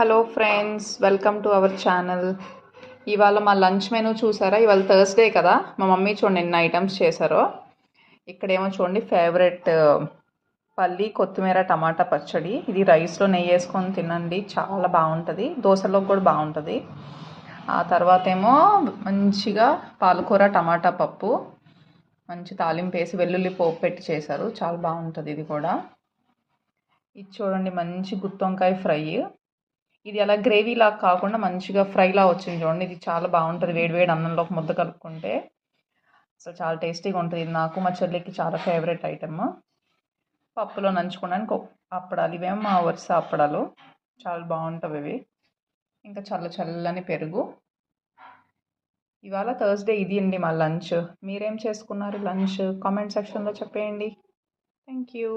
Hello friends welcome to our channel. ఇవాళ మా lunch menu చూసారా? ఇవాళ థర్స్డే కదా? మా మమ్మీ చూడండి ఎన్ని ఐటమ్స్ చేశారో. ఇక్కడేమో చూడండి ఫేవరెట్ పల్లి కొత్తిమీర టమాటా పచ్చడి. ఇది రైస్లో నెయ్యి వేసుకొని తినండి చాలా బాగుంటుంది. దోశలోకి కూడా బాగుంటుంది. ఆ తర్వాత ఏమో మంచిగా పాలకూర టమాటా పప్పు మంచి తాలింపు వేసి వెల్లుల్లి పోపు పెట్టి చేశారు. చాలా బాగుంటుంది ఇది కూడా. ఇది చూడండి మంచి గుత్తొంకాయ ఫ్రై. ఇది అలా గ్రేవీ లాగా కాకుండా మంచిగా ఫ్రైలా వచ్చింది చూడండి. ఇది చాలా బాగుంటుంది. వేడి వేడి అన్నంలో ఒక ముద్ద కలుపుకుంటే. అసలు చాలా టేస్టీగా ఉంటుంది. ఇది నాకు మా చెల్లికి చాలా ఫేవరెట్ ఐటమ్ పప్పులో నంచుకోవడానికి అప్పడాలు. ఇవేమో మా వరుస అప్పడాలు. చాలా బాగుంటుంది ఇవి. ఇంకా చల్ల చల్లని పెరుగు. ఇవాళ థర్స్డే ఇది అండి మా లంచ్ మీరేం చేసుకున్నారు లంచ్ కామెంట్ సెక్షన్లో చెప్పేయండి. Thank you